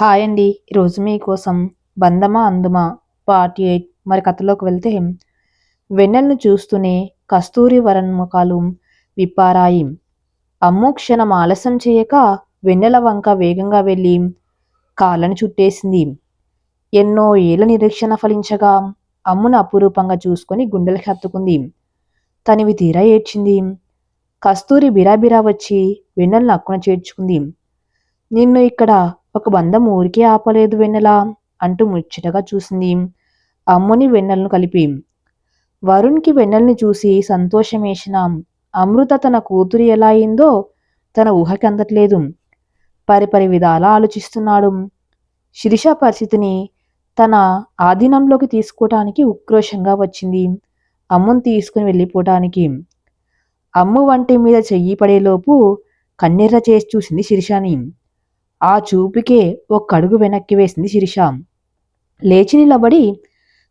Hi అండి. ఈరోజు మీకోసం బందమా అందుమా? పార్ట్ ఎయిట్ మరి కథలోకి వెళ్తే వెన్నెలను చూస్తూనే కస్తూరి వరన్ ముఖాలు విప్పారాయి. అమ్ము క్షణం ఆలస్యం చేయక వెన్నెల వంక వేగంగా వెళ్ళి కాళ్ళను చుట్టేసింది. ఎన్నో ఏళ్ళ నిరీక్షణ ఫలించగా అమ్మును అపురూపంగా చూసుకొని గుండెలకు హత్తుకుంది. తనివి తీరా ఏడ్చింది. కస్తూరి బిరాబిరా వచ్చి వెన్నెలను అక్కున చేర్చుకుంది. నిన్ను ఇక్కడ ఒక బంధం ఊరికే ఆపలేదు వెన్నెల అంటూ ముచ్చటగా చూసింది అమ్ముని వెన్నెలను కలిపి. వరుణ్కి వెన్నెల్ని చూసి సంతోషమేసిన అమృత తన కూతురు ఎలా అయిందో తన ఊహకి అందట్లేదు. పరిపరి విధాలా ఆలోచిస్తున్నాడు. శిరీష పరిస్థితిని తన ఆధీనంలోకి తీసుకోవటానికి ఉక్రోషంగా వచ్చింది అమ్ముని తీసుకుని వెళ్ళిపోవటానికి అమ్ము వంటి మీద చెయ్యి పడేలోపు కన్నెర్ర చేసి చూసింది శిరీషని. ఆ చూపుకే ఒక్కడుగు వెనక్కి వేసింది శిరీష. లేచి నిలబడి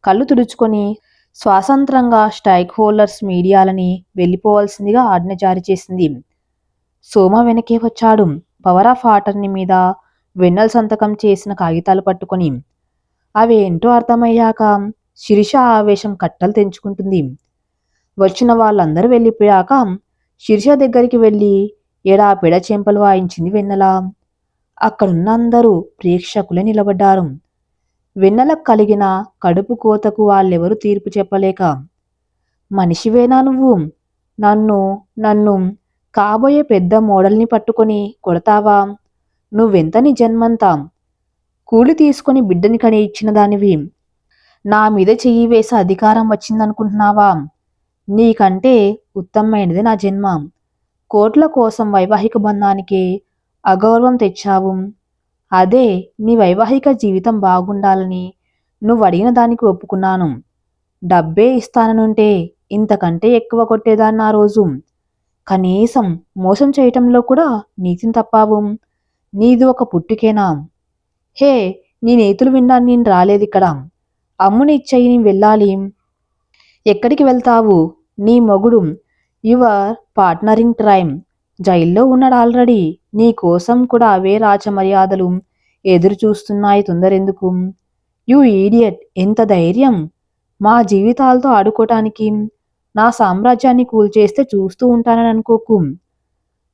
కళ్ళు తుడుచుకొని స్వాతంత్రంగా స్ట్రైక్ హోల్డర్స్ మీడియాలని వెళ్ళిపోవాల్సిందిగా ఆజ్ఞ జారీ చేసింది. సోమ వెనకే వచ్చాడు. పవర్ ఆఫ్ ఆటర్ని మీద వెన్నెల సంతకం చేసిన కాగితాలు పట్టుకొని. అవేంటో అర్థమయ్యాక శిరీష ఆవేశం కట్టలు తెంచుకుంటుంది. వచ్చిన వాళ్ళందరూ వెళ్ళిపోయాక శిరీష దగ్గరికి వెళ్ళి ఎడా పెడ చెంపలు వాయించింది వెన్నెల. అక్కడున్న అందరూ ప్రేక్షకులే నిలబడ్డారు. వెన్నెల కలిగిన కడుపు కోతకు వాళ్ళెవరూ తీర్పు చెప్పలేక మనిషివేనా నువ్వు? నన్ను నన్ను కాబోయే పెద్ద మోడల్ని పట్టుకొని కొడతావా? నువ్వెంతని జన్మంతా కూలి తీసుకొని బిడ్డని కని ఇచ్చిన దానివి. నా మీద చెయ్యి వేసే అధికారం వచ్చిందనుకుంటున్నావా? నీకంటే ఉత్తమమైనది నా జన్మ. కోట్ల కోసం వైవాహిక బంధానికి అగౌరవం తెచ్చావు. అదే నీ వైవాహిక జీవితం బాగుండాలని నువ్వు అడిగిన దానికి ఒప్పుకున్నాను. డబ్బే ఇస్తాననుంటే ఇంతకంటే ఎక్కువ కొట్టేదాన్ని ఆ రోజు. కనీసం మోసం చేయటంలో కూడా నీతిని తప్పావు. నీది ఒక పుట్టుకేనా? హే నీ నేతులు విన్నా నేను రాలేదు ఇక్కడ అమ్ముని ఇచ్చాయి నేను వెళ్ళాలి. ఎక్కడికి వెళ్తావు? నీ మొగుడు యువర్ పార్ట్నరింగ్ ట్రైమ్. జైల్లో ఉన్నాడు ఆల్రెడీ. నీ కోసం కూడా అవే రాచమర్యాదలు ఎదురుచూస్తున్నాయి తొందరెందుకు? యు ఈడియట్ ఎంత ధైర్యం! మా జీవితాలతో ఆడుకోవటానికి నా సామ్రాజ్యాన్ని కూల్చేస్తే చూస్తూ ఉంటానని అనుకోకు.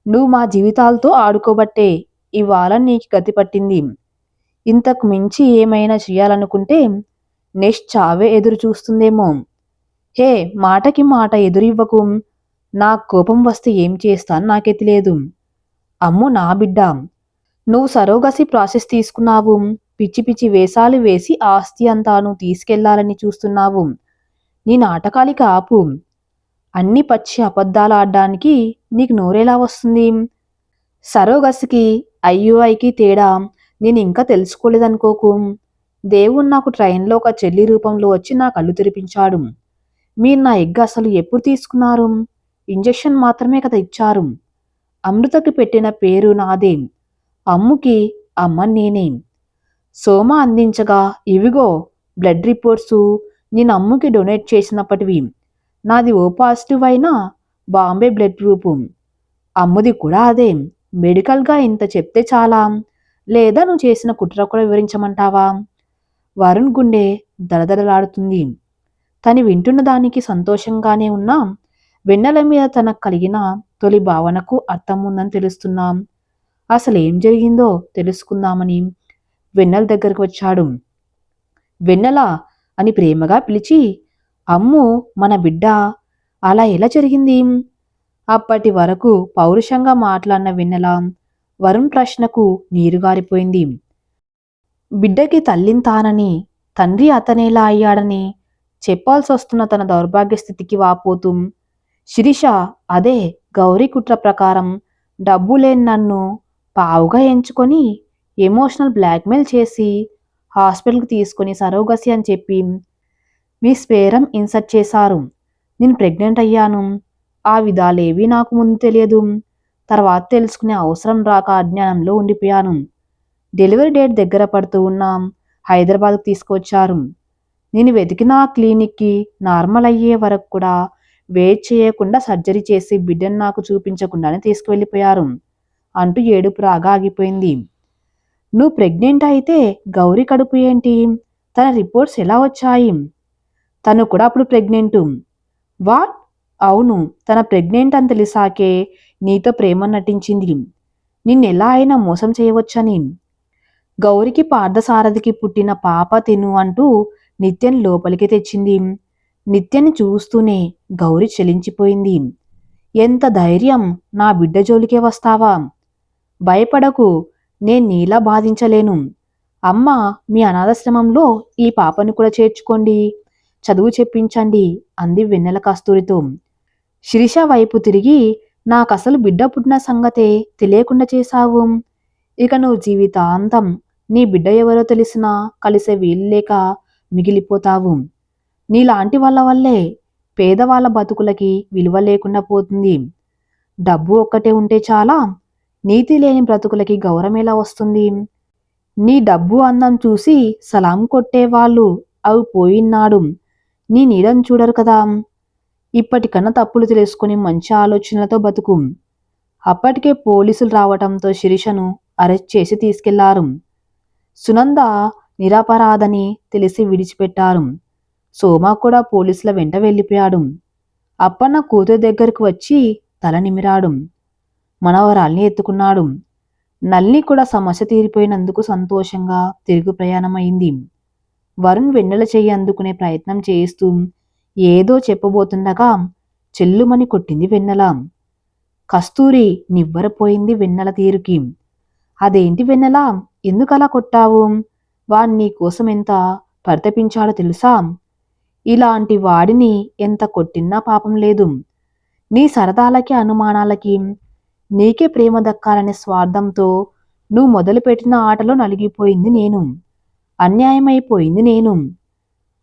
నువ్వు మా జీవితాలతో ఆడుకోబట్టే ఇవాళ నీకు గతి పట్టింది. ఇంతకు మించి ఏమైనా చేయాలనుకుంటే నెక్స్ట్ చావే ఎదురు చూస్తుందేమో. హే మాటకి మాట ఎదురివ్వకు. నా కోపం వస్తే ఏం చేస్తాను నాకెతిలేదు లేదు. అమ్ము నా బిడ్డ. నువ్వు సరోగసి ప్రాసెస్ తీసుకున్నావు. పిచ్చి పిచ్చి వేషాలు వేసి ఆస్తి అంతా నువ్వు తీసుకెళ్ళాలని చూస్తున్నావు. నీ నాటకాలిక ఆపు. అన్ని పచ్చి అబద్ధాలు ఆడడానికి నీకు నోరెలా వస్తుంది. సరోగసికి ఐయుఐకి తేడా నేను ఇంకా తెలుసుకోలేదనుకోకు. దేవుడు నాకు ట్రైన్లో ఒక చెల్లి రూపంలో వచ్చి నా కళ్ళు తెరిపించాడు. మీరు నా ఎగ్ అసలు ఎప్పుడు తీసుకున్నారు? ఇంజెక్షన్ మాత్రమే కదా ఇచ్చారు. అమృతకి పెట్టిన పేరు నాదేం? అమ్ముకి అమ్మ నేనేం? సోమ అందించగా ఇవిగో బ్లడ్ రిపోర్ట్స్ నేను అమ్ముకి డొనేట్ చేసినప్పటివి. నాది ఓ పాజిటివ్ అయినా బాంబే బ్లడ్ గ్రూపు. అమ్ముది కూడా అదే? మెడికల్గా ఇంత చెప్తే చాలా. లేదా నువ్వు చేసిన కుట్ర కూడా వివరించమంటావా? వరుణ్ గుండె దడదడలాడుతుంది తను వింటున్న దానికి సంతోషంగానే ఉన్నా. వెన్నెల మీద తనకు కలిగిన తొలి భావనకు అర్థం ఉందని తెలుస్తున్నాం. అసలు ఏం జరిగిందో తెలుసుకుందామని వెన్నెల దగ్గరకు వచ్చాడు. వెన్నెల అని ప్రేమగా పిలిచి అమ్ము మన బిడ్డ అలా ఎలా జరిగింది? అప్పటి వరకు పౌరుషంగా మాట్లాడిన వెన్నెల వరుణ్ ప్రశ్నకు నీరుగారిపోయింది బిడ్డకి తల్లిని తానని తండ్రి అతనేలా అయ్యాడని చెప్పాల్సి వస్తున్న తన దౌర్భాగ్య స్థితికి వాపోతూ శిరీష అదే గౌరీ కుట్ర ప్రకారం డబ్బు లేని నన్ను పావుగా ఎంచుకొని ఎమోషనల్ బ్లాక్మెయిల్ చేసి హాస్పిటల్కి తీసుకొని సరోగసి అని చెప్పి మీ స్పేరం ఇన్సర్ట్ చేశారు. నేను ప్రెగ్నెంట్ అయ్యాను. ఆ విధాలేవీ నాకు ముందు తెలియదు. తర్వాత తెలుసుకునే అవసరం రాక అజ్ఞానంలో ఉండిపోయాను. డెలివరీ డేట్ దగ్గర పడుతూ ఉన్నాం హైదరాబాద్కు తీసుకొచ్చారు. నేను వెతికిన ఆ క్లినిక్కి నార్మల్ అయ్యే వరకు కూడా వెయిట్ చేయకుండా సర్జరీ చేసి బిడ్డను నాకు చూపించకుండానే తీసుకువెళ్ళిపోయారు అంటూ ఏడుపు రాగా ఆగిపోయింది. నువ్వు ప్రెగ్నెంట్ అయితే గౌరీ కడుపు ఏంటి? తన రిపోర్ట్స్ ఎలా వచ్చాయి? తను కూడా అప్పుడు ప్రెగ్నెంటు. వాట్? అవును తన ప్రెగ్నెంట్ అని తెలిసాకే నీతో ప్రేమ నటించింది. నిన్నెలా అయినా మోసం చేయవచ్చని. గౌరికి పార్థసారథికి పుట్టిన పాప తిను అంటూ నిత్యం లోపలికి తెచ్చింది. నిత్యని చూస్తూనే గౌరి చలించిపోయింది. ఎంత ధైర్యం నా బిడ్డ జోలికే వస్తావా? భయపడకు నేను నీలా బాధించలేను. అమ్మ మీ అనాథాశ్రమంలో ఈ పాపను కూడా చేర్చుకోండి. చదువు చెప్పించండి అంది వెన్నెల కస్తూరితో. శిరీష వైపు తిరిగి నాకసలు బిడ్డ పుట్టిన సంగతే తెలియకుండా చేశావు. ఇక నువ్వు జీవితాంతం నీ బిడ్డ ఎవరో తెలిసినా కలిసే వీలు లేక మిగిలిపోతావు. నీలాంటి వాళ్ళ వల్లే పేదవాళ్ళ బతుకులకి విలువ లేకుండా పోతుంది. డబ్బు ఒక్కటే ఉంటే చాలా నీతి లేని బ్రతుకులకి గౌరవం ఎలా వస్తుంది? నీ డబ్బు అందం చూసి సలాం కొట్టేవాళ్ళు అవి పోయినాడు నీ నీడను చూడరు కదా. ఇప్పటికన్నా తప్పులు తెలుసుకుని మంచి ఆలోచనలతో బతుకు. అప్పటికే పోలీసులు రావటంతో శిరీషను అరెస్ట్ చేసి తీసుకెళ్ళారు. సునంద నిరపరాధని తెలిసి విడిచిపెట్టారు. సోమ కూడా పోలీసుల వెంట వెళ్ళిపోయాడు. అప్పన్న కూతురు దగ్గరకు వచ్చి తల నిమిరాడు. మనవరాల్ని ఎత్తుకున్నాడు. నల్లి కూడా సమస్య తీరిపోయినందుకు సంతోషంగా తిరుగు ప్రయాణమైంది. వరుణ్ వెన్నెల చెయ్యి అందుకునే ప్రయత్నం చేస్తూ ఏదో చెప్పబోతుండగా చెల్లుమని కొట్టింది వెన్నెల. కస్తూరి నివ్వరపోయింది వెన్నెల తీరుకి. అదేంటి వెన్నెల? ఎందుకలా కొట్టావు? వాణ్ణి కోసం ఎంత పరితపించాడో తెలుసా? ఇలాంటి వాడిని ఎంత కొట్టినా పాపం లేదు. నీ సరదాలకి అనుమానాలకి నీకే ప్రేమ దక్కాలనే స్వార్థంతో నువ్వు మొదలుపెట్టిన ఆటలో నలిగిపోయింది నేను. అన్యాయమైపోయింది నేను.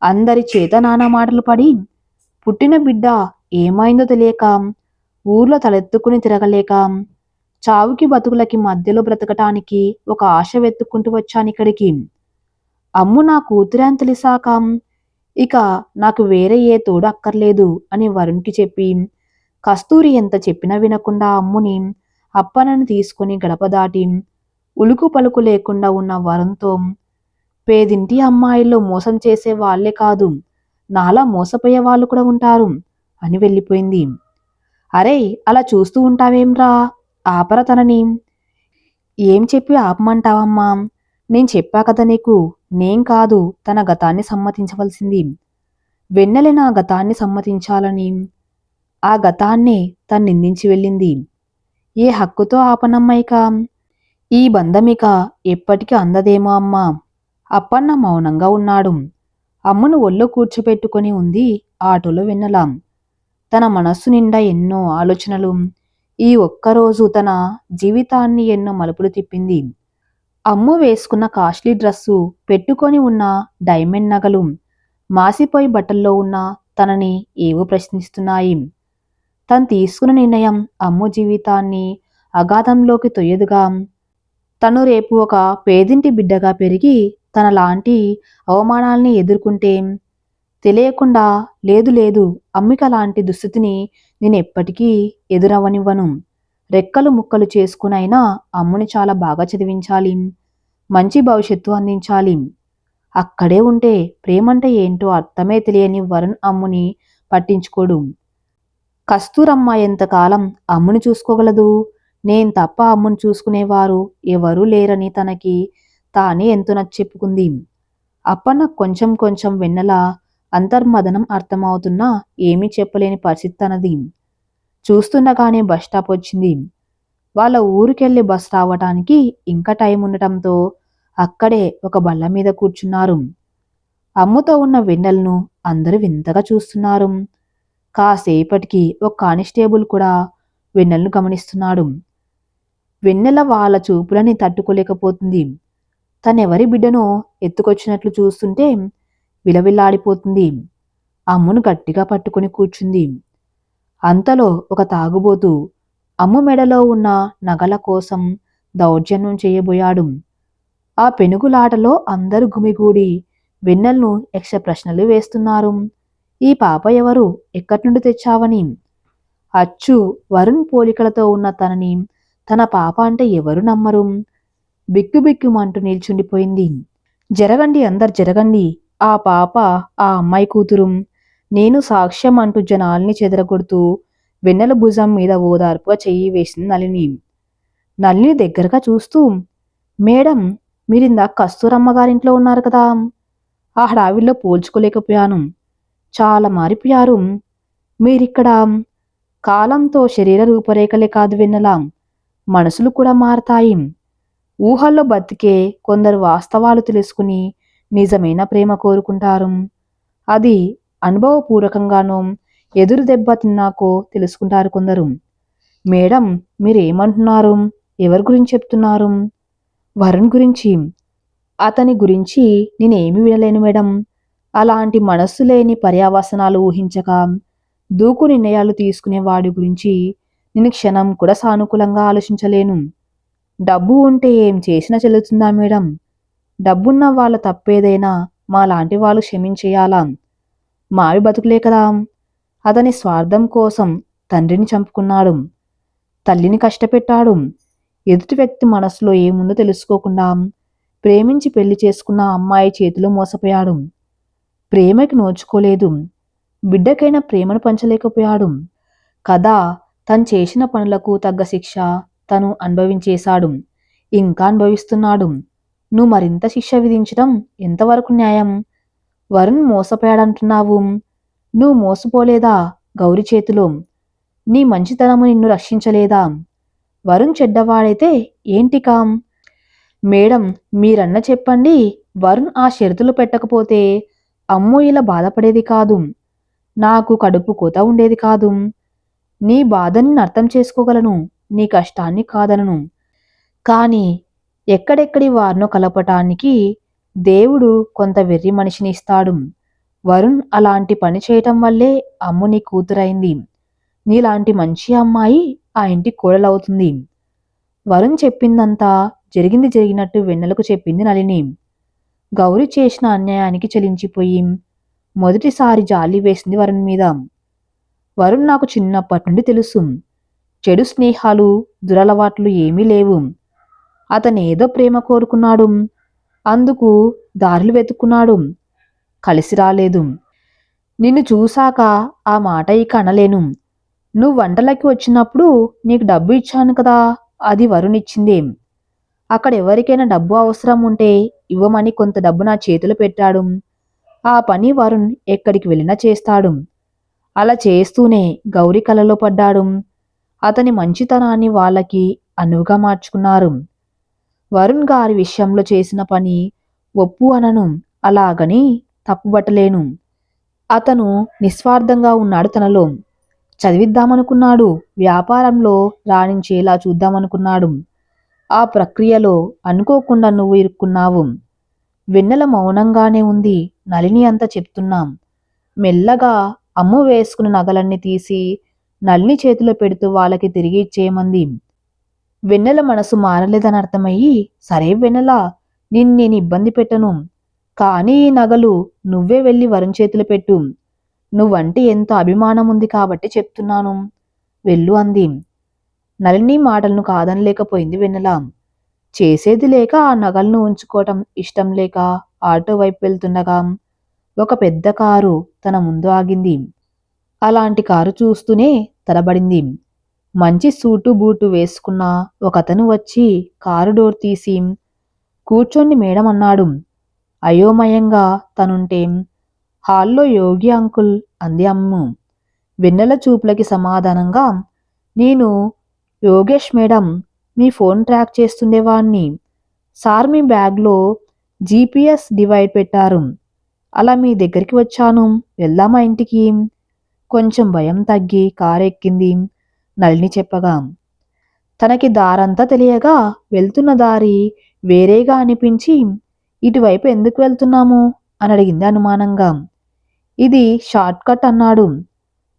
అందరి చేత నానా మాటలు పడి పుట్టిన బిడ్డ ఏమైందో తెలియక ఊర్లో తలెత్తుకుని తిరగలేక చావుకి బతుకులకి మధ్యలో బ్రతకటానికి ఒక ఆశ వెతుక్కుంటూ వచ్చాను ఇక్కడికి. అమ్ము నా కూతురే అని తెలిసాక ఇక నాకు వేరే ఏ తోడు అక్కర్లేదు అని వరుణ్కి చెప్పి కస్తూరి ఎంత చెప్పినా వినకుండా అమ్ముని అప్పనని తీసుకుని గడప దాటి ఉలుకు పలుకు లేకుండా ఉన్న వరుణ్తో పేదింటి అమ్మాయిల్లో మోసం చేసే వాళ్ళే కాదు నాలా మోసపోయే వాళ్ళు కూడా ఉంటారు అని వెళ్ళిపోయింది. అరే అలా చూస్తూ ఉంటావేంరా ఆపర తనని. ఏం చెప్పి ఆపమంటావమ్మా? నేను చెప్పా కదా నీకు నేం కాదు తన గతాన్ని సమ్మతించవలసింది. వెన్నెల నా గతాన్ని సమ్మతించాలని ఆ గతాన్నే తను నిందించి వెళ్ళింది. ఏ హక్కుతో ఆపనమ్మాయిక ఈ బంధమిక ఎప్పటికీ అందదేమో అమ్మా. అప్పన్న మౌనంగా ఉన్నాడు. అమ్మను ఒళ్ళో కూర్చోపెట్టుకొని ఉంది ఆటోలో వెన్నలాం. తన మనస్సు నిండా ఎన్నో ఆలోచనలు. ఈ ఒక్కరోజు తన జీవితాన్ని ఎన్నో మలుపులు తిప్పింది. అమ్ము వేసుకున్న కాస్ట్లీ డ్రస్సు పెట్టుకొని ఉన్న డైమండ్ నగలు మాసిపోయి బట్టల్లో ఉన్న తనని ఏవో ప్రశ్నిస్తున్నాయి. తను తీసుకున్న నిర్ణయం అమ్ము జీవితాన్ని అగాధంలోకి తొయ్యదుగా. తను రేపు ఒక పేదింటి బిడ్డగా పెరిగి తన లాంటి అవమానాల్ని ఎదుర్కొంటే తెలియకుండా లేదు లేదు అమ్మిక లాంటి దుస్థితిని నేను ఎప్పటికీ ఎదురవనివ్వను. రెక్కలు ముక్కలు చేసుకునైనా అమ్ముని చాలా బాగా చదివించాలి. మంచి భవిష్యత్తు అందించాలి. అక్కడే ఉంటే ప్రేమంటే ఏంటో అర్థమే తెలియని వరుణ్ అమ్ముని పట్టించుకోడు. కస్తూరమ్మ ఎంతకాలం అమ్ముని చూసుకోగలదు? నేను తప్ప అమ్ముని చూసుకునేవారు ఎవరూ లేరని తనకి తానే ఎంతో నచ్చెప్పుకుంది. అప్పన్న కొంచెం కొంచెం వెన్నెల అంతర్మదనం అర్థమవుతున్నా ఏమీ చెప్పలేని పరిస్థితి తనది. చూస్తుండగానే బస్ స్టాప్ వచ్చింది. వాళ్ళ ఊరికెళ్ళి బస్ రావటానికి ఇంకా టైం ఉండటంతో అక్కడే ఒక బల్ల మీద కూర్చున్నారు. అమ్ముతో ఉన్న వెన్నెలను అందరూ వింతగా చూస్తున్నారు. కాసేపటికి ఒక కానిస్టేబుల్ కూడా వెన్నెలను గమనిస్తున్నాడు. వెన్నెల వాళ్ళ చూపులని తట్టుకోలేకపోతుంది. తనెవరి బిడ్డనో ఎత్తుకొచ్చినట్లు చూస్తుంటే విలవిల్లాడిపోతుంది. అమ్మును గట్టిగా పట్టుకుని కూర్చుంది. అంతలో ఒక తాగుబోతు అమ్ము మెడలో ఉన్న నగల కోసం దౌర్జన్యం చేయబోయాడు. ఆ పెనుగులాటలో అందరూ గుమిగూడి వెన్నెల్ను యక్ష ప్రశ్నలు వేస్తున్నారు. ఈ పాప ఎవరు? ఎక్కడి నుండి తెచ్చావని? అచ్చు వరుణ్ పోలికలతో ఉన్న తనని తన పాప అంటే ఎవరు నమ్మరు? బిక్కుబిక్కుమంటూ నిల్చుండిపోయింది. జరగండి అందరు జరగండి. ఆ పాప ఆ అమ్మాయి కూతురు నేను సాక్ష్యం అంటూ జనాల్ని చెదరగొడుతూ వెన్నెల భుజం మీద ఓదార్పుగా చెయ్యి వేసింది నలిని నలిని దగ్గరగా చూస్తూ మేడం మీరిందాక కస్తూరమ్మ గారింట్లో ఉన్నారు కదా. ఆ హడావిల్లో పోల్చుకోలేకపోయాను. చాలా మారిపోయారు. మీరిక్కడ కాలంతో శరీర రూపరేఖలే కాదు వెన్నెలా. మనసులు కూడా మారతాయి. ఊహల్లో బతికే కొందరు వాస్తవాలు తెలుసుకుని నిజమైన ప్రేమ కోరుకుంటారు. అది అనుభవపూర్వకంగానో ఎదురు దెబ్బ తిన్నాకో తెలుసుకుంటారు కొందరు. మేడం మీరేమంటున్నారు? ఎవరి గురించి చెప్తున్నారు? వరుణ్ గురించి. అతని గురించి నేనేమి వినలేను మేడం. అలాంటి మనస్సు లేని పర్యావసనాలు ఊహించక దూకు నిర్ణయాలు తీసుకునే వాడి గురించి నేను క్షణం కూడా సానుకూలంగా ఆలోచించలేను. డబ్బు ఉంటే ఏం చేసినా చెల్లుతుందా మేడం? డబ్బున్న వాళ్ళ తప్పేదైనా మా లాంటి వాళ్ళు క్షమించేయాలా? మావి బతుకులే కదా. అతని స్వార్థం కోసం తండ్రిని చంపుకున్నాడు. తల్లిని కష్టపెట్టాడు. ఎదుటి వ్యక్తి మనసులో ఏముందో తెలుసుకోకుండా ప్రేమించి పెళ్ళి చేసుకున్న అమ్మాయి చేతిలో మోసపోయాడు. ప్రేమకి నోచుకోలేదు. బిడ్డకైనా ప్రేమను పంచలేకపోయాడు. కదా తను చేసిన పనులకు తగ్గ శిక్ష తను అనుభవించేశాడు. ఇంకా అనుభవిస్తున్నాడు. నువ్వు మరింత శిక్ష విధించడం ఎంతవరకు న్యాయం? వరుణ్ మోసపోయాడంటున్నావు. నువ్వు మోసపోలేదా గౌరి చేతిలో? నీ మంచితనము నిన్ను రక్షించలేదా? వరుణ్ చెడ్డవాడైతే ఏంటికా? మేడం మీరన్న చెప్పండి వరుణ్ ఆ షరతులు పెట్టకపోతే అమ్మో ఇలా బాధపడేది కాదు. నాకు కడుపు కోత ఉండేది కాదు. నీ బాధని అర్థం చేసుకోగలను నీ కష్టాన్ని కాదనను. కానీ ఎక్కడెక్కడి వారినో కలపటానికి దేవుడు కొంత వెర్రి మనిషిని ఇస్తాడు. వరుణ్ అలాంటి పని చేయటం వల్లే అమ్ము నీ కూతురైంది. నీలాంటి మంచి అమ్మాయి ఆ ఇంటి కోడలవుతుంది. వరుణ్ చెప్పిందంతా జరిగింది జరిగినట్టు వెన్నెలకు చెప్పింది నలిని గౌరి చేసిన అన్యాయానికి చలించిపోయి మొదటిసారి జాలి వేసింది వరుణ్ మీద. వరుణ్ నాకు చిన్నప్పటి నుండి తెలుసు. చెడు స్నేహాలు దురలవాట్లు ఏమీ లేవు. అతనేదో ప్రేమ కోరుకున్నాడు. అందుకు దారులు వెతుక్కున్నాడు. కలిసి రాలేదు. నిన్ను చూశాక ఆ మాట ఇక అనలేను నువ్వు వంటలకి వచ్చినప్పుడు నీకు డబ్బు ఇచ్చాను కదా అది వరుణిచ్చిందే. అక్కడ ఎవరికైనా డబ్బు అవసరం ఉంటే ఇవ్వమని కొంత డబ్బు నా చేతులు పెట్టాడు. ఆ పని వరుణ్ ఎక్కడికి వెళ్ళినా చేస్తాడు. అలా చేస్తూనే గౌరీ కలలో పడ్డాడు. అతని మంచితనాన్ని వాళ్ళకి అనువుగా మార్చుకున్నారు. వరుణ్ గారి విషయంలో చేసిన పని ఒప్పు అనను అలాగని తప్పుబట్టలేను. అతను నిస్వార్థంగా ఉన్నాడు తనలో. చదివిద్దామనుకున్నాడు వ్యాపారంలో రాణించేలా చూద్దామనుకున్నాడు. ఆ ప్రక్రియలో అనుకోకుండా నువ్వు ఇరుక్కున్నావు. వెన్నెల మౌనంగానే ఉంది నలిని అంత చెప్తున్నాం. మెల్లగా అమ్ము వేసుకున్న నగలన్నీ తీసి నలిని చేతిలో పెడుతూ వాళ్ళకి తిరిగి ఇచ్చేయమంది. వెన్నెల మనసు మారలేదని అర్థమయ్యి సరే వెన్నెల నిన్ను నేను ఇబ్బంది పెట్టను. కానీ ఈ నగలు నువ్వే వెళ్ళి వరుణ్ చేతిలో పెట్టు. నువ్వంటే ఎంతో అభిమానం ఉంది కాబట్టి చెప్తున్నాను. వెళ్ళు అంది. నలిని మాటలను కాదనలేకపోయింది వెన్నెల. చేసేది లేక ఆ నగలను ఉంచుకోవటం ఇష్టం లేక ఆటో వైపు వెళ్తుండగా ఒక పెద్ద కారు తన ముందు ఆగింది. అలాంటి కారు చూస్తూనే తలబడింది. మంచి సూటు బూటు వేసుకున్న ఒకతను వచ్చి కారు డోర్ తీసి కూర్చోండి మేడం అన్నాడు. అయోమయంగా తనుంటే హాల్లో యోగి అంకుల్ అంది అమ్ము. వెన్నెల చూపులకి సమాధానంగా నేను యోగేష్ మేడం మీ ఫోన్ ట్రాక్ చేస్తుండేవాణ్ణి. సార్ మీ బ్యాగ్లో జీపీఎస్ డివైడ్ పెట్టారు. అలా మీ దగ్గరికి వచ్చాను. వెళ్దామా ఇంటికి? కొంచెం భయం తగ్గి కారెక్కింది. నళిని చెప్పగా తనకి దారంతా తెలియగా వెళ్తున్న దారి వేరేగా అనిపించి ఇటువైపు ఎందుకు వెళ్తున్నాము? అని అడిగింది అనుమానంగా. ఇది షార్ట్కట్ అన్నాడు.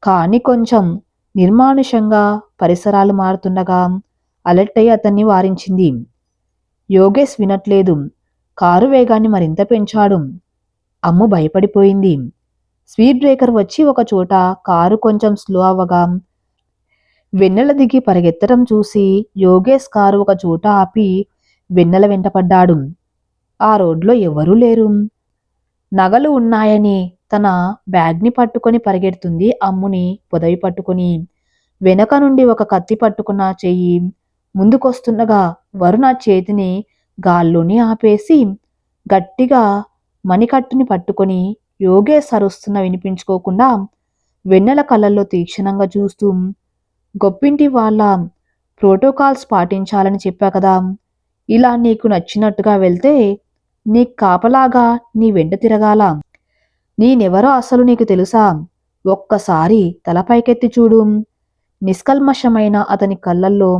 కానీ కొంచెం నిర్మానుషంగా పరిసరాలు మారుతుండగా అలర్ట్ అయి అతన్ని వారించింది. యోగేష్ వినట్లేదు. కారు వేగాన్ని మరింత పెంచాడు. అమ్ము భయపడిపోయింది. స్పీడ్ బ్రేకర్ వచ్చి ఒక చోట కారు కొంచెం స్లో అవ్వగా వెన్నెల దిగి పరిగెత్తడం చూసి యోగేష్ కారు ఒక చోట ఆపి వెన్నెల వెంటపడ్డాడు ఆ రోడ్లో ఎవరూ లేరు. నగలు ఉన్నాయని తన బ్యాగ్ని పట్టుకొని పరిగెడుతుంది అమ్ముని పొదవి పట్టుకొని. వెనక నుండి ఒక కత్తి పట్టుకున్న చెయ్యి ముందుకొస్తుండగా వరుణ చేతిని గాల్లోని ఆపేసి గట్టిగా మణికట్టుని పట్టుకొని యోగేష్ అరుస్తున్న వినిపించుకోకుండా వెన్నెల కళ్ళల్లో తీక్షణంగా చూస్తూ గొప్పింటి వాళ్ళ ప్రోటోకాల్స్ పాటించాలని చెప్పా కదా. ఇలా నీకు నచ్చినట్టుగా వెళ్తే నీ కాపలాగా నీ వెంట తిరగాల. నేనెవరో అసలు నీకు తెలుసా? ఒక్కసారి తలపైకెత్తి చూడు. నిష్కల్మషమైన అతని కళ్ళల్లో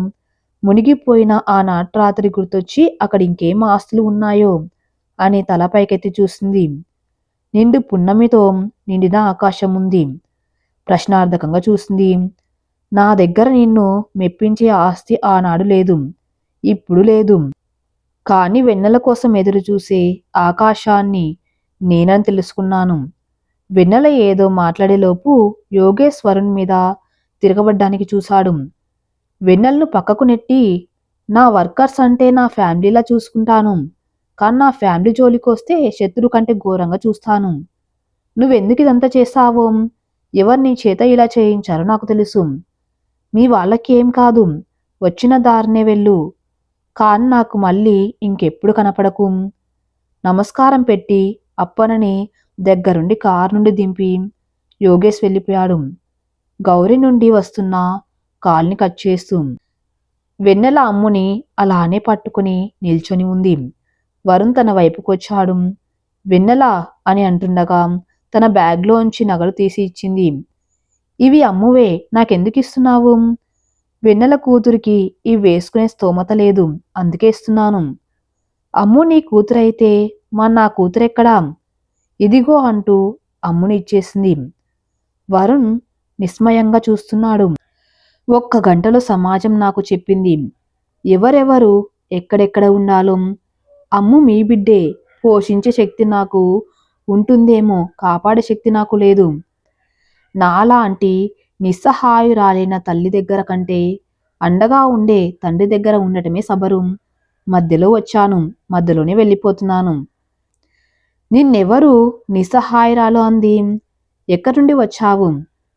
మునిగిపోయిన ఆ నాట్రాత్రి గుర్తొచ్చి అక్కడ ఇంకేం ఆస్తులు ఉన్నాయో అని తలపైకెత్తి చూసింది. నిండు పున్నమితో నిండిన ఆకాశం ఉంది ప్రశ్నార్థకంగా చూసింది. నా దగ్గర నిన్ను మెప్పించే ఆస్తి ఆనాడు లేదు ఇప్పుడు లేదు. కాని వెన్నెల కోసం ఎదురు చూసే ఆకాశాన్ని నేనని తెలుసుకున్నాను. వెన్నెల ఏదో మాట్లాడేలోపు యోగేశ్వరుని మీద తిరగబడ్డానికి చూశాడు. వెన్నెలను పక్కకు నెట్టి నా వర్కర్స్ అంటే నా ఫ్యామిలీలా చూసుకుంటాను. కానీ నా ఫ్యామిలీ జోలికి వస్తే శత్రు కంటే ఘోరంగా చూస్తాను. నువ్వెందుకు ఇదంతా చేస్తావో ఎవరు నీ చేత ఇలా చేయించారో నాకు తెలుసు. మీ వాళ్ళకి ఏం కాదు. వచ్చిన దారినే వెళ్ళు. కాన్ నాకు మళ్ళీ ఇంకెప్పుడు కనపడకు. నమస్కారం పెట్టి అప్పనని దగ్గరుండి కారు నుండి దింపి యోగేష్ వెళ్ళిపోయాడు. గౌరి నుండి వస్తున్న కాల్ని కట్ చేస్తూ వెన్నెల అమ్ముని అలానే పట్టుకుని నిల్చొని ఉంది. వరుణ్ తన వైపుకొచ్చాడు. వెన్నెల అని అంటుండగా తన బ్యాగ్లోంచి నగలు తీసి ఇచ్చింది ఇవి అమ్మువే నాకెందుకు ఇస్తున్నావు వెన్నెల కూతురికి ఇవి వేసుకునే స్తోమత లేదు అందుకే ఇస్తున్నాను. అమ్ము నీ కూతురైతే మా నా కూతురెక్కడా? ఇదిగో అంటూ అమ్ముని ఇచ్చేసింది. వరుణ్ నిస్మయంగా చూస్తున్నాడు. ఒక్క గంటలో సమాజం నాకు చెప్పింది. ఎవరెవరు ఎక్కడెక్కడ ఉండాలో. అమ్ము మీ బిడ్డే పోషించే శక్తి నాకు ఉంటుందేమో కాపాడే శక్తి నాకు లేదు. నాలాంటి నిస్సహాయురాలైన తల్లి దగ్గర కంటే అండగా ఉండే తండ్రి దగ్గర ఉండటమే సబరు. మధ్యలో వచ్చాను మధ్యలోనే వెళ్ళిపోతున్నాను. నిన్నెవరు నిస్సహాయురాలు అంది. ఎక్కడి నుండి వచ్చావు?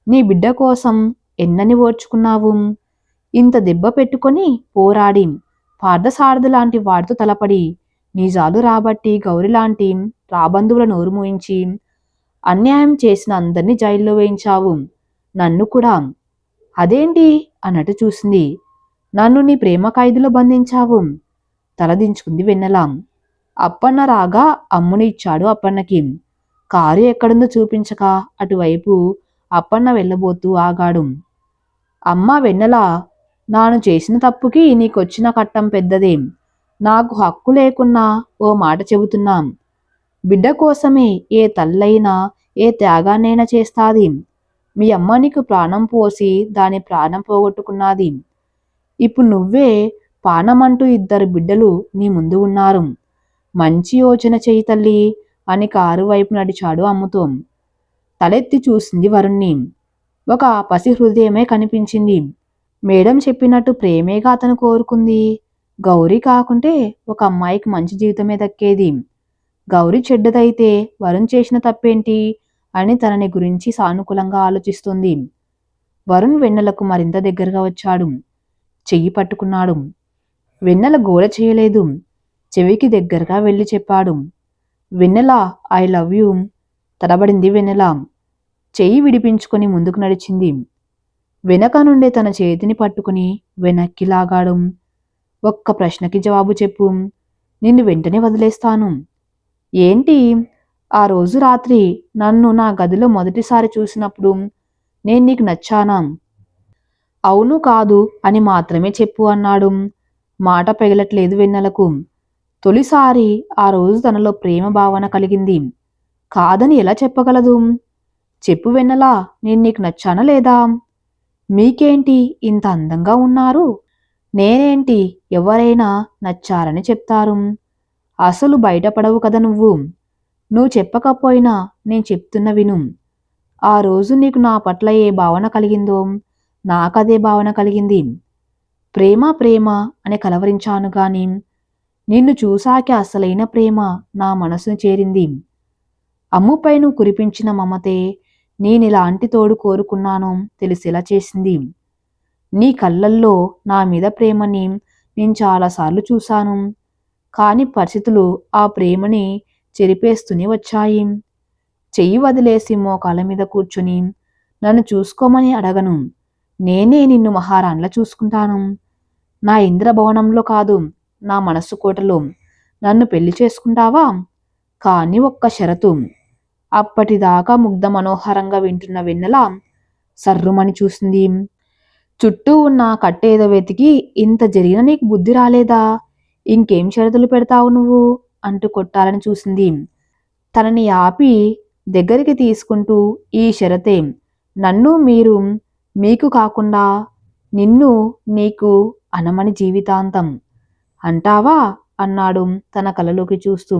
నీ బిడ్డ కోసం ఎన్నని ఓర్చుకున్నావు? ఇంత దెబ్బ పెట్టుకొని పోరాడి పార్థసారథి లాంటి వాడితో తలపడి నిజాలు రాబట్టి గౌరి లాంటి రాబంధువుల నోరు మూయించి అన్యాయం చేసిన అందరినీ జైల్లో వేయించావు. నన్ను కూడా. అదేంటి? అన్నట్టు చూసింది. నన్ను నీ ప్రేమ ఖైదులో బంధించావు. తలదించుకుంది వెన్నెలాం. అప్పన్న రాగా అమ్ముని ఇచ్చాడు అప్పన్నకి. కారు ఎక్కడుందో చూపించక అటువైపు అప్పన్న వెళ్ళబోతూ ఆగాడు. అమ్మ వెన్నెల నాను చేసిన తప్పుకి నీకొచ్చిన కట్టం పెద్దదే. నాకు హక్కు లేకున్నా ఓ మాట చెబుతున్నాం. బిడ్డ కోసమే ఏ తల్లైనా ఏ త్యాగాన్నైనా చేస్తాది. మీ అమ్మ నీకు ప్రాణం పోసి దాని ప్రాణం పోగొట్టుకున్నది. ఇప్పుడు నువ్వే పానమంటూ ఇద్దరు బిడ్డలు నీ ముందు ఉన్నారు. మంచి యోచన చేయి తల్లి అని కారు వైపు నడిచాడు అమ్ముతో. తలెత్తి చూసింది వరుణ్ణి. ఒక పసి హృదయమే కనిపించింది. మేడం చెప్పినట్టు ప్రేమేగా అతను కోరుకుంది. గౌరీ కాకుంటే ఒక అమ్మాయికి మంచి జీవితమే దక్కేది. గౌరీ చెడ్డదైతే వరుణ్ చేసిన తప్పేంటి? అని తనని గురించి సానుకూలంగా ఆలోచిస్తుంది. వరుణ్ వెన్నెలకు మరింత దగ్గరగా వచ్చాడు. చెయ్యి పట్టుకున్నాడు. వెన్నెల గోల చేయలేదు. చెవికి దగ్గరగా వెళ్ళి చెప్పాడు. Vennela I love you. తడబడింది Vennela. చెయ్యి విడిపించుకొని ముందుకు నడిచింది. వెనక నుండే తన చేతిని పట్టుకుని వెనక్కి లాగాడు. ఒక్క ప్రశ్నకి జవాబు చెప్పు. నిన్ను వెంటనే వదిలేస్తాను. ఏంటి? ఆ రోజు రాత్రి నన్ను నా గదిలో మొదటిసారి చూసినప్పుడు నేను నీకు నచ్చానా? అవును కాదు అని మాత్రమే చెప్పు అన్నాడు. మాట పెగలట్లేదు వెన్నెలకు. తొలిసారి ఆ రోజు తనలో ప్రేమ భావన కలిగింది. కాదని ఎలా చెప్పగలదు? చెప్పు వెన్నెలా నేను నీకు నచ్చానా లేదా? మీకేంటి ఇంత అందంగా ఉన్నారు? నేనేంటి ఎవరైనా నచ్చారని చెప్తారు. అసలు బయటపడవు కదా నువ్వు. నువ్వు చెప్పకపోయినా నేను చెప్తున్న విను. ఆ రోజు నీకు నా పట్ల ఏ భావన కలిగిందో నాకదే భావన కలిగింది. ప్రేమ ప్రేమ అని కలవరించాను గాని నిన్ను చూశాకే అసలైన ప్రేమ నా మనసును చేరింది. అమ్ముపై నువ్వు కురిపించిన మమతే నేనిలాంటి తోడు కోరుకున్నానో తెలిసేలా చేసింది. నీ కళ్ళల్లో నా మీద ప్రేమని నేను చాలాసార్లు చూశాను కాని పరిస్థితులు ఆ ప్రేమని చెరిపేస్తూనే వచ్చాయి. చెయ్యి వదిలేసి మోకాల మీద కూర్చుని నన్ను చూసుకోమని అడగను. నేనే నిన్ను మహారాణిలా చూసుకుంటాను. నా ఇంద్రభవనంలో కాదు నా మనస్సు కోటలో నన్ను పెళ్ళి చేసుకుంటావా? కానీ ఒక్క షరతు. అప్పటిదాకా ముగ్ధ మనోహరంగా వింటున్న వెన్నెల సర్రుమని చూసింది. చుట్టూ ఉన్న కట్టేదో వెతికి ఇంత జరిగిన నీకు బుద్ధి రాలేదా? ఇంకేం షరతులు పెడతావు నువ్వు? అంటూ కొట్టాలని చూసింది. తనని ఆపి దగ్గరికి తీసుకుంటూ ఈ షరతే నన్ను మీరు మీకు కాకుండా నిన్ను నీకు అనమని జీవితాంతం. అంటావా? అన్నాడు తన కళ్ళలోకి చూస్తూ.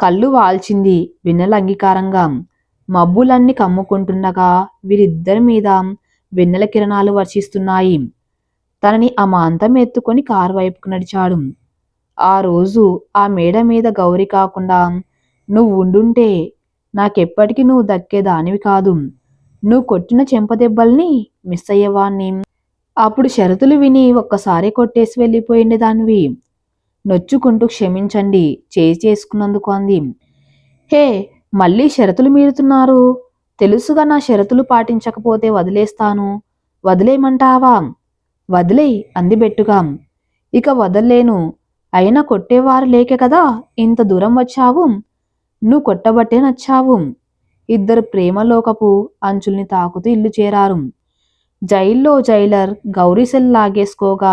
కళ్ళు వాల్చింది వెన్నెల అంగీకారంగా. మబ్బులన్నీ కమ్ముకుంటుండగా వీరిద్దరి మీద వెన్నెల కిరణాలు వర్షిస్తున్నాయి. తనని అమాంతం ఎత్తుకొని కారు వైపుకు నడిచాడు. ఆ రోజు ఆ మేడ మీద గౌరి కాకుండా నువ్వు ఉండుంటే నాకెప్పటికీ నువ్వు దక్కేదానివి కాదు. నువ్వు కొట్టిన చెంపదెబ్బల్ని మిస్ అయ్యేవాణ్ణి. అప్పుడు షరతులు విని ఒక్కసారి కొట్టేసి వెళ్ళిపోయింది దానివి. నొచ్చుకుంటూ క్షమించండి చేయి చేసుకున్నందుకు అంది. హే మళ్ళీ షరతులు మీరుతున్నారు. తెలుసుగా నా షరతులు పాటించకపోతే వదిలేస్తాను. వదిలేయమంటావా? వదిలేయి అంది బెట్టుగా. ఇక వదల్లేను. అయినా కొట్టేవారు లేకే కదా ఇంత దూరం వచ్చావు? నువ్వు కొట్టబట్టే నచ్చావు. ఇద్దరు ప్రేమలోకపు అంచుల్ని తాకుతూ ఇల్లు చేరారు. జైల్లో జైలర్ గౌరీ సెల్ లాగేసుకోగా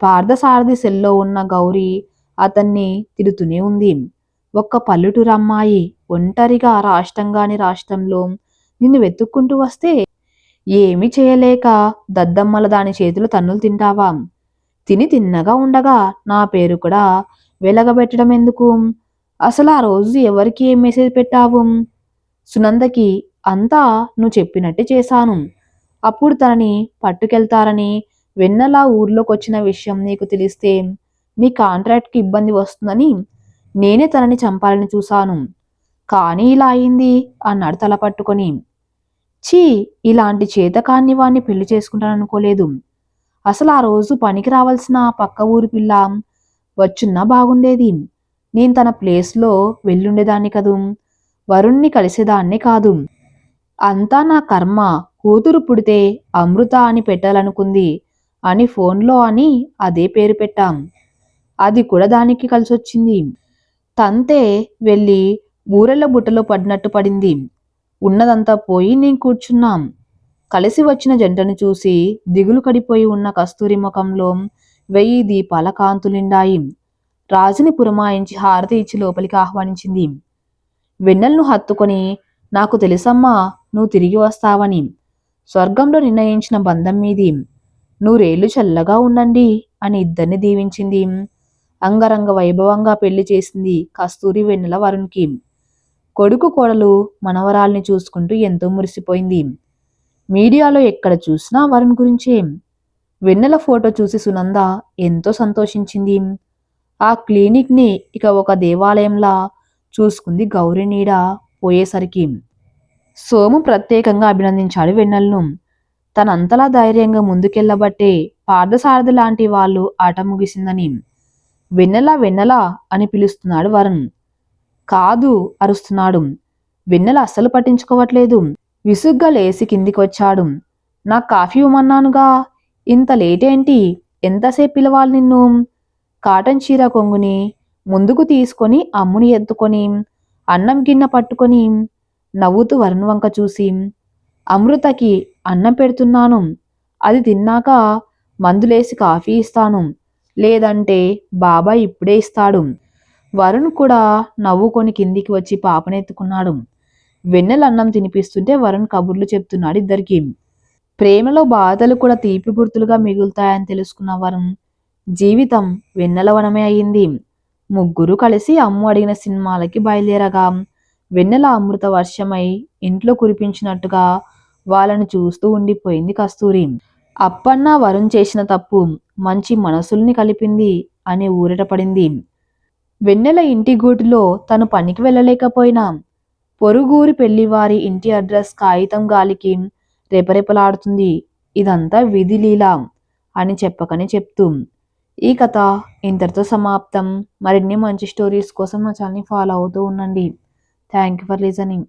పార్థసారథి సెల్లో ఉన్న గౌరీ అతన్ని తిడుతూనే ఉంది. ఒక్క పల్లెటూరు అమ్మాయి ఒంటరిగా రాష్ట్రంగాని రాష్ట్రంలో నిన్ను వెతుక్కుంటూ వస్తే ఏమీ చేయలేక దద్దమ్మల దాని చేతులు తన్నులు తింటావా? తిని తిన్నగా ఉండగా నా పేరు కూడా వెలగబెట్టడం ఎందుకు అసలు ఆ రోజు ఎవరికి ఏం మెసేజ్ పెట్టావు? సునందకి అంతా నువ్వు చెప్పినట్టే చేశాను. అప్పుడు తనని పట్టుకెళ్తారని వెన్నలా ఊర్లోకి వచ్చిన విషయం నీకు తెలిస్తే నీ కాంట్రాక్ట్కి ఇబ్బంది వస్తుందని నేనే తనని చంపాలని చూశాను. కానీ ఇలా అయింది అన్నాడు తల పట్టుకొని. ఛీ ఇలాంటి చేతకాన్ని వాణ్ణి పెళ్ళి చేసుకుంటాననుకోలేదు. అసలు ఆ రోజు పనికి రావాల్సిన పక్క ఊరి పిల్ల వచ్చున్నా బాగుండేది. నేను తన ప్లేస్లో వెళ్ళుండేదాన్ని కదూ. వరుణ్ణి కలిసేదాన్నే కాదు. అంతా నా కర్మ. కూతురు పుడితే అమృత అని పెట్టాలనుకుంది అని ఫోన్లో అని అదే పేరు పెట్టాం. అది కూడా దానికి కలిసొచ్చింది. తంతే వెళ్ళి ఊరెళ్ళ బుట్టలో పడినట్టు పడింది. ఉన్నదంతా పోయి నేను కూర్చున్నాం. కలిసి వచ్చిన జంటను చూసి దిగులు కడిపోయి ఉన్న కస్తూరి ముఖంలో వెయ్యి దీపాల కాంతులుండాయి రాజుని పురమాయించి హారతి ఇచ్చి లోపలికి ఆహ్వానించింది. వెన్నెలను హత్తుకొని నాకు తెలుసమ్మా నువ్వు తిరిగి వస్తావని. స్వర్గంలో నిర్ణయించిన బంధం మీది. నూరేళ్ళు చల్లగా ఉండండి అని ఇద్దరిని దీవించింది. అంగరంగ వైభవంగా పెళ్ళి చేసింది కస్తూరి వెన్నెల వరుణ్కి. కొడుకు కోడలు మనవరాల్ని చూసుకుంటూ ఎంతో మురిసిపోయింది. మీడియాలో ఎక్కడ చూసినా వరుణ్ గురించే. వెన్నెల ఫోటో చూసి సునంద ఎంతో సంతోషించింది. ఆ క్లినిక్ని ఇక ఒక దేవాలయంలా చూసుకుంది గౌరీ నీడ పోయేసరికి. సోము ప్రత్యేకంగా అభినందించాడు వెన్నెలను. తనంతలా ధైర్యంగా ముందుకెళ్ళబట్టే పార్థసారథి లాంటి వాళ్ళు ఆట ముగిసిందని. వెన్నెల వెన్నెల అని పిలుస్తున్నాడు వరుణ్. కాదు అరుస్తున్నాడు. వెన్నెల అస్సలు పట్టించుకోవట్లేదు. విసుగ్గా లేసి కిందికొచ్చాడు. నా కాఫీ ఇవ్వమన్నానుగా. ఇంత లేటేంటి? ఎంతసేపు పిలవాలి నిన్ను? కాటన్ చీర కొంగుని ముందుకు తీసుకొని అమ్ముని ఎత్తుకొని అన్నం గిన్నె పట్టుకొని నవ్వుతూ వరుణ్ వంక చూసి అమృతకి అన్నం పెడుతున్నాను. అది తిన్నాక మందులేసి కాఫీ ఇస్తాను. లేదంటే బాబాయ్ ఇప్పుడే ఇస్తాడు వరుణ్ కూడా నవ్వుకొని కిందికి వచ్చి పాపనెత్తుకున్నాడు వెన్నెల అన్నం తినిపిస్తుంటే వరుణ్ కబుర్లు చెప్తున్నాడు ఇద్దరికి. ప్రేమలో బాధలు కూడా తీపి గుర్తులుగా మిగులుతాయని తెలుసుకున్న వరుణ్ జీవితం వెన్నెలవనమే అయింది. ముగ్గురు కలిసి అమ్ము అడిగిన సినిమాలకి బయలుదేరగా వెన్నెల అమృత వర్షమై ఇంట్లో కురిపించినట్టుగా వాళ్ళను చూస్తూ ఉండిపోయింది కస్తూరి. అప్పన్న వరుణ్ చేసిన తప్పు మంచి మనసుల్ని కలిపింది అని ఊరట పడింది వెన్నెల ఇంటి గూటిలో తను పనికి వెళ్ళలేకపోయినా పొరుగురి పెళ్ళివారి ఇంటి అడ్రస్ కాగితం గాలికి రెపరెపలాడుతుంది. ఇదంతా విధి లీల అని చెప్పకనే చెప్తూ. ఈ కథ ఇంతటితో సమాప్తం. మరిన్ని మంచి స్టోరీస్ కోసం మా ఛానల్ని ఫాలో అవుతూ ఉండండి. Thank you for listening.